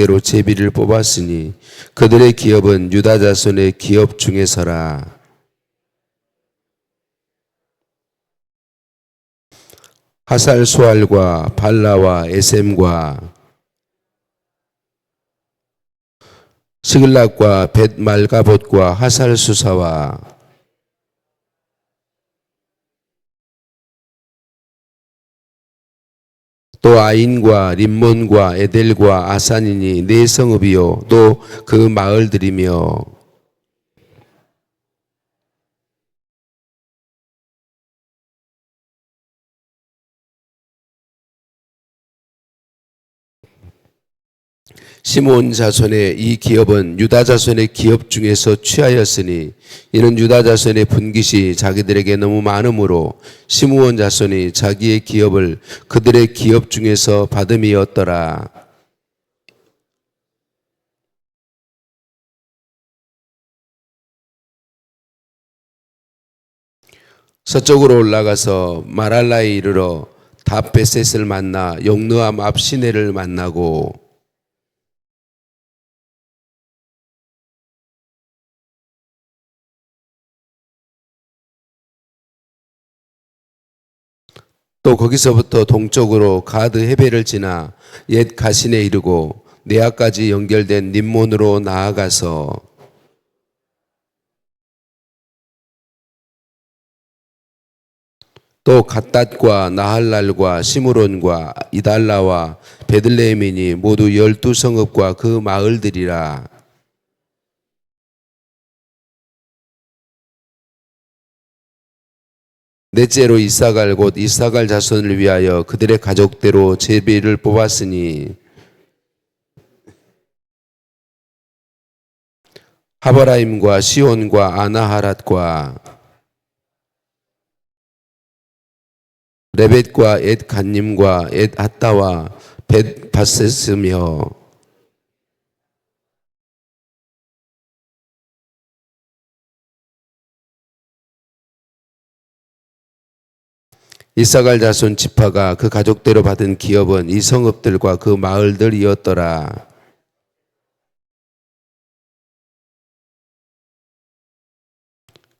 가족대로 제비를 뽑았으니 그들의 기업은 유다 자손의 기업 중에서라. 하살 수알과 발라와 에셈과 스글락과 벳 말가봇과 하살 수사와 또 아인과 림몬과 에델과 아산이니 네 성읍이요. 또 그 마을들이며 시몬 자손의 이 기업은 유다 자손의 기업 중에서 취하였으니 이는 유다 자손의 분깃이 자기들에게 너무 많으므로 시므온 자손이 자기의 기업을 그들의 기업 중에서 받음이었더라. 서쪽으로 올라가서 마랄라에 이르러 다베셋을 만나 용느암 앞 시내를 만나고 또 거기서부터 동쪽으로 가드 헤베를 지나 옛 가신에 이르고 네아까지 연결된 림몬으로 나아가서 또 갓닷과 나할랄과 시므론과 이달라와 베들레헴이니 모두 열두 성읍과 그 마을들이라 넷째로 이사갈 곧 이사갈 자손을 위하여 그들의 가족대로 제비를 뽑았으니 하바라임과 시온과 아나하랏과 레벳과 엣 간님과 엣 하따와 벳 바세스며 이사갈 자손 지파가 그 가족대로 받은 기업은 이 성읍들과 그 마을들이었더라.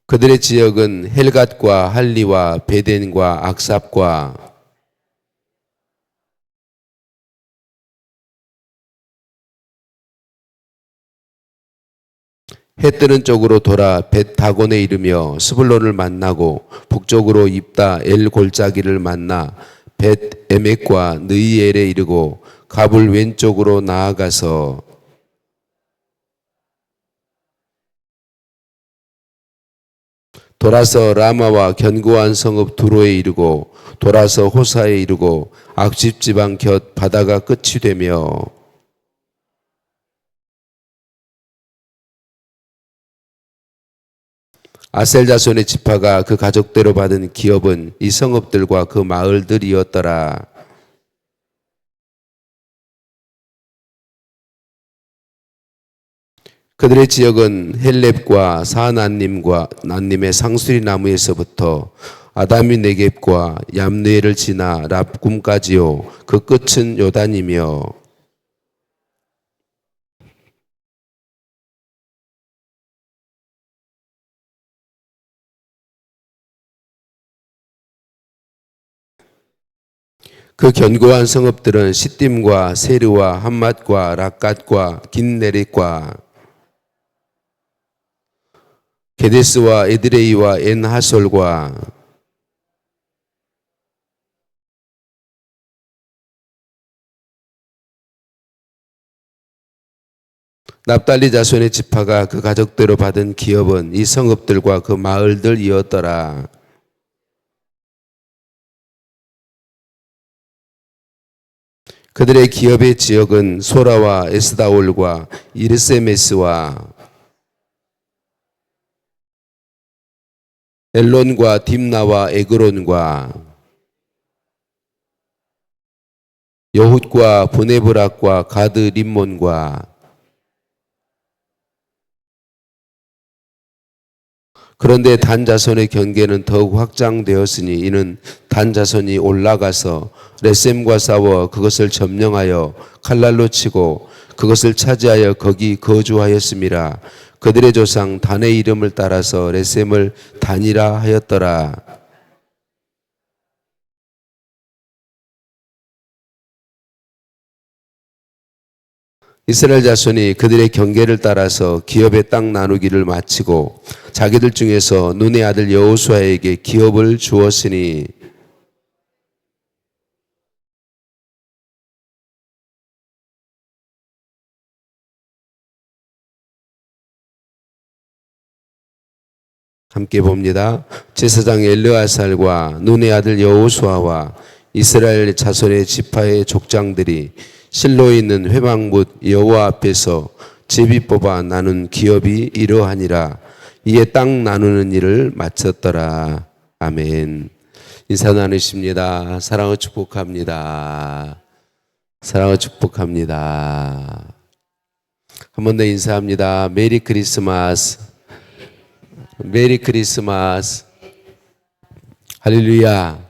그들의 지역은 헬갓과 할리와 베덴과 악삽과 해 뜨는 쪽으로 돌아 벳 다곤에 이르며 스불론을 만나고 북쪽으로 입다 엘 골짜기를 만나 벳 에멕과 느이엘에 이르고 갑을 왼쪽으로 나아가서 돌아서 라마와 견고한 성읍 두로에 이르고 돌아서 호사에 이르고 악집 지방 곁 바다가 끝이 되며 아셀 자손의 지파가 그 가족대로 받은 기업은 이 성읍들과 그 마을들이었더라. 그들의 지역은 헬렙과 사난님과 난님의 상수리 나무에서부터 아다미 네겝과 얌느에를 지나 랍굼까지요. 그 끝은 요단이며 그 견고한 성읍들은 시딤과 세르와 함맛과 락갓과 긴네릿과 게데스와 에드레이와 엔하솔과 납달리 자손의 지파가 그 가족대로 받은 기업은 이 성읍들과 그 마을들이었더라. 그들의 기업의 지역은 소라와 에스다올과 이르세메스와 엘론과 딥나와 에그론과 여훗과 보네브락과 가드 림몬과 그런데 단 자손의 경계는 더욱 확장되었으니 이는 단 자손이 올라가서 레셈과 싸워 그것을 점령하여 칼날로 치고 그것을 차지하여 거기 거주하였음이라 그들의 조상 단의 이름을 따라서 레셈을 단이라 하였더라. 이스라엘 자손이 그들의 경계를 따라서 기업의 땅 나누기를 마치고 자기들 중에서 눈의 아들 여호수아에게 기업을 주었으니 함께 봅니다. 제사장 엘르아살과 눈의 아들 여호수아와 이스라엘 자손의 지파의 족장들이 실로에 있는 회막못 여호와 앞에서 제비 뽑아 나눈 기업이 이러하니라. 이에 땅 나누는 일을 마쳤더라. 아멘. 인사 나누십니다. 사랑을 축복합니다. 사랑을 축복합니다. 한 번 더 인사합니다. 메리 크리스마스. 메리 크리스마스. 할렐루야.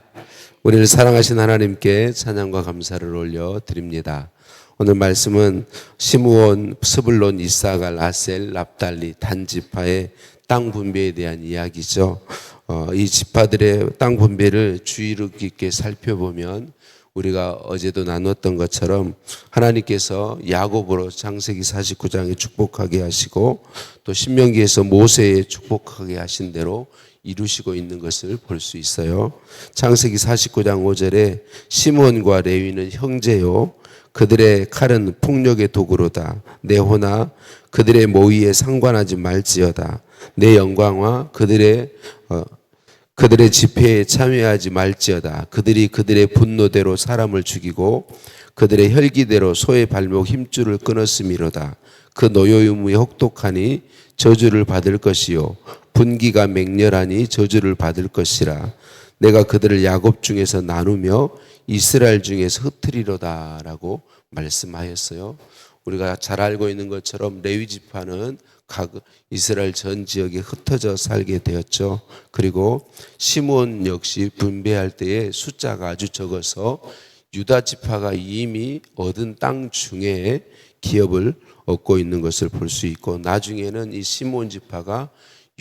우리를 사랑하신 하나님께 찬양과 감사를 올려 드립니다. 오늘 말씀은 시므온, 스불론, 이사갈, 아셀, 납달리 단지파의 땅 분배에 대한 이야기죠. 어, 이 지파들의 땅 분배를 주의를 깊게 살펴보면 우리가 어제도 나눴던 것처럼 하나님께서 야곱으로 창세기 49장에 축복하게 하시고 또 신명기에서 모세에 축복하게 하신 대로 이루시고 있는 것을 볼 수 있어요. 창세기 49장 5절에 시몬과 레위는 형제요 그들의 칼은 폭력의 도구로다. 내 호나 그들의 모의에 상관하지 말지어다. 내 영광과 그들의 어, 그들의 집회에 참여하지 말지어다. 그들이 그들의 분노대로 사람을 죽이고 그들의 혈기대로 소의 발목 힘줄을 끊었음이로다. 그 노여움이 혹독하니 저주를 받을 것이요 분기가 맹렬하니 저주를 받을 것이라 내가 그들을 야곱 중에서 나누며 이스라엘 중에서 흩트리로다라고 말씀하였어요. 우리가 잘 알고 있는 것처럼 레위 지파는 각 이스라엘 전 지역에 흩어져 살게 되었죠. 그리고 시몬 역시 분배할 때에 숫자가 아주 적어서 유다 지파가 이미 얻은 땅 중에 기업을 얻고 있는 것을 볼 수 있고 나중에는 이 시몬 지파가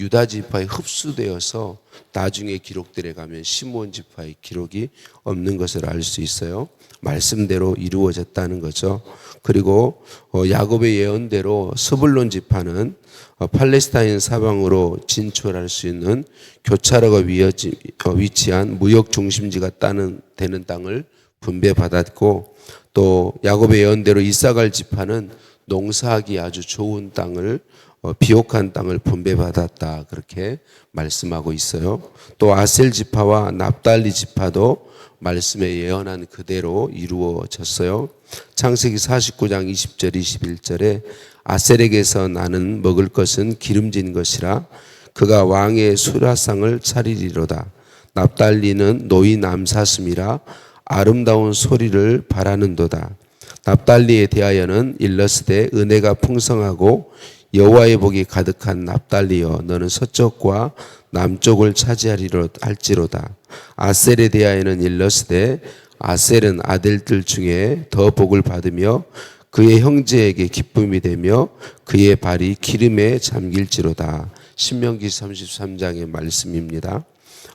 유다 지파에 흡수되어서 나중에 기록들에 가면 시몬 지파의 기록이 없는 것을 알 수 있어요. 말씀대로 이루어졌다는 거죠. 그리고 어, 야곱의 예언대로 스불론 지파는 어, 팔레스타인 사방으로 진출할 수 있는 교차로가 어, 위치한 무역 중심지가 따는 되는 땅을 분배받았고 또 야곱의 예언대로 이사갈 지파는 농사하기 아주 좋은 땅을 어, 비옥한 땅을 분배받았다 그렇게 말씀하고 있어요. 또 아셀 지파와 납달리 지파도 말씀에 예언한 그대로 이루어졌어요. 창세기 49장 20절 21절에 아셀에게서 나는 먹을 것은 기름진 것이라 그가 왕의 수라상을 차리리로다. 납달리는 노이 남사슴이라 아름다운 소리를 바라는도다. 납달리에 대하여는 일러스되 은혜가 풍성하고 여호와의 복이 가득한 납달리여 너는 서쪽과 남쪽을 차지하리로 할지로다. 아셀에 대하여는 일러스되 아셀은 아들들 중에 더 복을 받으며 그의 형제에게 기쁨이 되며 그의 발이 기름에 잠길지로다. 신명기 33장의 말씀입니다.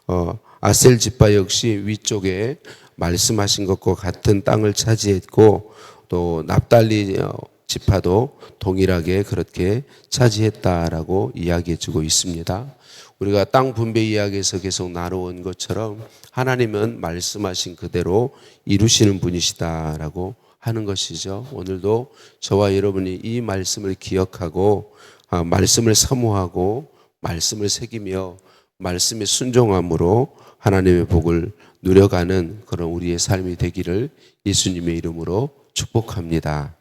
어, 아셀 지파 역시 위쪽에 말씀하신 것과 같은 땅을 차지했고 또 납달리 어, 지파도 동일하게 그렇게 차지했다라고 이야기해 주고 있습니다. 우리가 땅 분배 이야기에서 계속 나눠온 것처럼 하나님은 말씀하신 그대로 이루시는 분이시다라고 하는 것이죠. 오늘도 저와 여러분이 이 말씀을 기억하고 아, 말씀을 사모하고 말씀을 새기며 말씀에 순종함으로 하나님의 복을 누려가는 그런 우리의 삶이 되기를 예수님의 이름으로 축복합니다.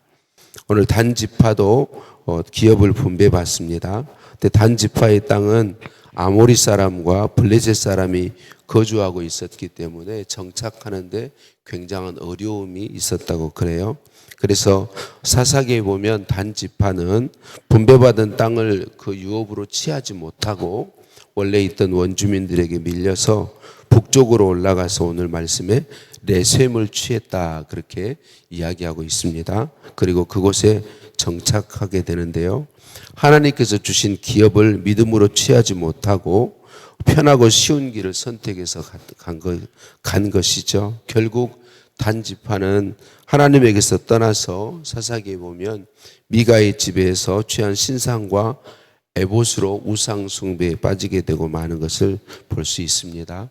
오늘 단지파도 어, 기업을 분배받습니다. 근데 단지파의 땅은 아모리 사람과 블레셋 사람이 거주하고 있었기 때문에 정착하는데 굉장한 어려움이 있었다고 그래요. 그래서 사사기에 보면 단지파는 분배받은 땅을 그 유업으로 취하지 못하고 원래 있던 원주민들에게 밀려서 북쪽으로 올라가서 오늘 말씀에 내셈을 취했다 그렇게 이야기하고 있습니다. 그리고 그곳에 정착하게 되는데요. 하나님께서 주신 기업을 믿음으로 취하지 못하고 편하고 쉬운 길을 선택해서 간, 것, 간 것이죠. 결국 단지파는 하나님에게서 떠나서 사사기에 보면 미가의 집에서 취한 신상과 에봇으로 우상 숭배에 빠지게 되고 마는 것을 볼 수 있습니다.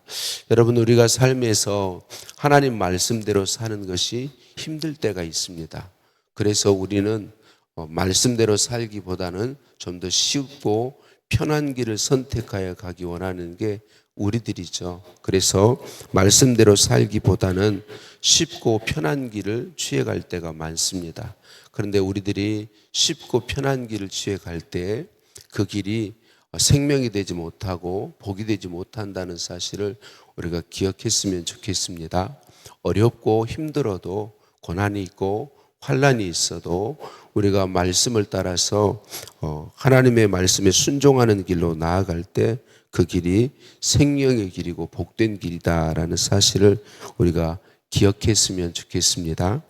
여러분 우리가 삶에서 하나님 말씀대로 사는 것이 힘들 때가 있습니다. 그래서 우리는 어, 말씀대로 살기보다는 좀 더 쉽고 편한 길을 선택하여 가기 원하는 게 우리들이죠. 그래서 말씀대로 살기보다는 쉽고 편한 길을 취해갈 때가 많습니다. 그런데 우리들이 쉽고 편한 길을 취해갈 때 그 길이 생명이 되지 못하고 복이 되지 못한다는 사실을 우리가 기억했으면 좋겠습니다. 어렵고 힘들어도 고난이 있고 환란이 있어도 우리가 말씀을 따라서 어, 하나님의 말씀에 순종하는 길로 나아갈 때 그 길이 생명의 길이고 복된 길이다라는 사실을 우리가 기억했으면 좋겠습니다.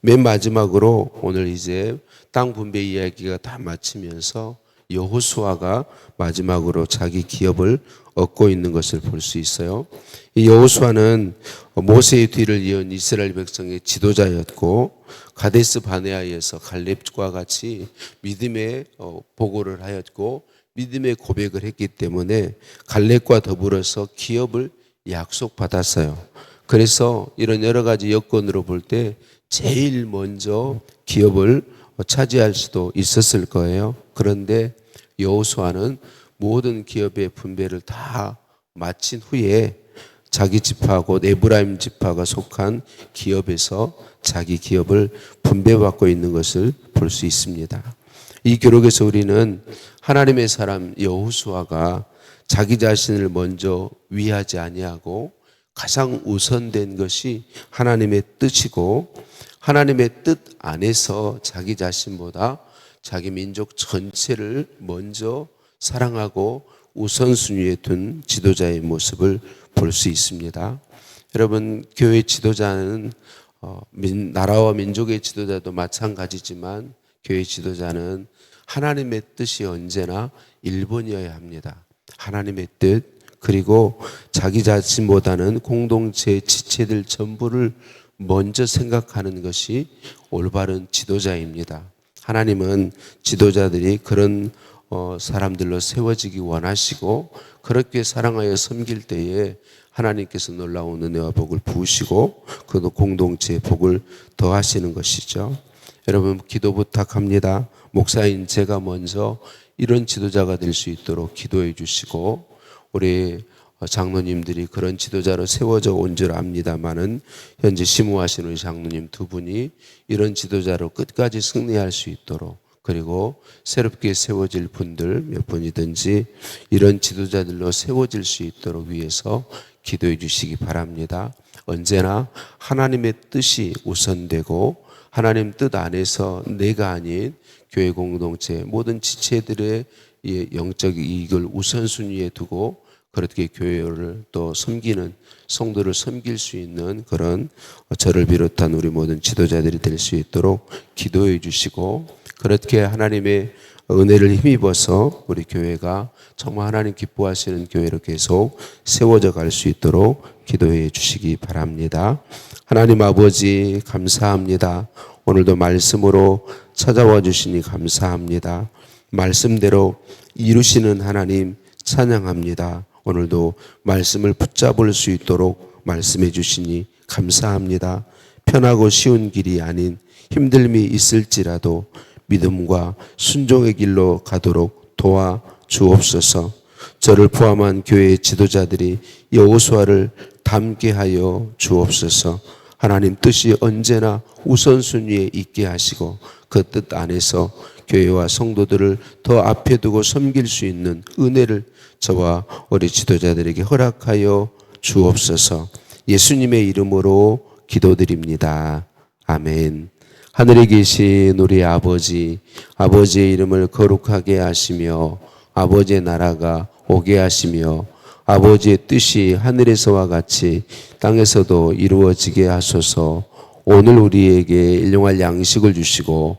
맨 마지막으로 오늘 이제 땅 분배 이야기가 다 마치면서 여호수아가 마지막으로 자기 기업을 얻고 있는 것을 볼 수 있어요. 이 여호수아는 모세의 뒤를 이은 이스라엘 백성의 지도자였고 가데스 바네아에서 갈렙과 같이 믿음의 어, 보고를 하였고 믿음의 고백을 했기 때문에 갈렙과 더불어서 기업을 약속받았어요. 그래서 이런 여러 가지 여건으로 볼 때 제일 먼저 기업을 차지할 수도 있었을 거예요. 그런데 여호수아는 모든 기업의 분배를 다 마친 후에 자기 지파하고 에브라임 지파가 속한 기업에서 자기 기업을 분배받고 있는 것을 볼 수 있습니다. 이 기록에서 우리는 하나님의 사람 여호수아가 자기 자신을 먼저 위하지 아니하고 가장 우선된 것이 하나님의 뜻이고 하나님의 뜻 안에서 자기 자신보다 자기 민족 전체를 먼저 사랑하고 우선순위에 둔 지도자의 모습을 볼 수 있습니다. 여러분, 교회 지도자는 어, 민, 나라와 민족의 지도자도 마찬가지지만 교회 지도자는 하나님의 뜻이 언제나 1번이어야 합니다. 하나님의 뜻, 그리고 자기 자신보다는 공동체 지체들 전부를 먼저 생각하는 것이 올바른 지도자입니다. 하나님은 지도자들이 그런 어, 사람들로 세워지기 원하시고 그렇게 사랑하여 섬길 때에 하나님께서 놀라운 은혜와 복을 부으시고 그 공동체의 복을 더하시는 것이죠. 여러분 기도 부탁합니다. 목사인 제가 먼저 이런 지도자가 될 수 있도록 기도해 주시고 우리 장로님들이 그런 지도자로 세워져 온 줄 압니다만은 현재 심우하신 우리 장로님 두 분이 이런 지도자로 끝까지 승리할 수 있도록 그리고 새롭게 세워질 분들 몇 분이든지 이런 지도자들로 세워질 수 있도록 위해서 기도해 주시기 바랍니다. 언제나 하나님의 뜻이 우선되고 하나님 뜻 안에서 내가 아닌 교회 공동체 모든 지체들의 영적 이익을 우선순위에 두고 그렇게 교회를 또 섬기는 성도를 섬길 수 있는 그런 저를 비롯한 우리 모든 지도자들이 될 수 있도록 기도해 주시고 그렇게 하나님의 은혜를 힘입어서 우리 교회가 정말 하나님 기뻐하시는 교회로 계속 세워져 갈 수 있도록 기도해 주시기 바랍니다. 하나님 아버지 감사합니다. 오늘도 말씀으로 찾아와 주시니 감사합니다. 말씀대로 이루시는 하나님 찬양합니다. 오늘도 말씀을 붙잡을 수 있도록 말씀해 주시니 감사합니다. 편하고 쉬운 길이 아닌 힘듦이 있을지라도 믿음과 순종의 길로 가도록 도와 주옵소서. 저를 포함한 교회의 지도자들이 여호수아를 담게 하여 주옵소서. 하나님 뜻이 언제나 우선순위에 있게 하시고 그 뜻 안에서 교회와 성도들을 더 앞에 두고 섬길 수 있는 은혜를 저와 우리 지도자들에게 허락하여 주옵소서. 예수님의 이름으로 기도드립니다. 아멘. 하늘에 계신 우리 아버지, 아버지의 이름을 거룩하게 하시며 아버지의 나라가 오게 하시며 아버지의 뜻이 하늘에서와 같이 땅에서도 이루어지게 하소서 오늘 우리에게 일용할 양식을 주시고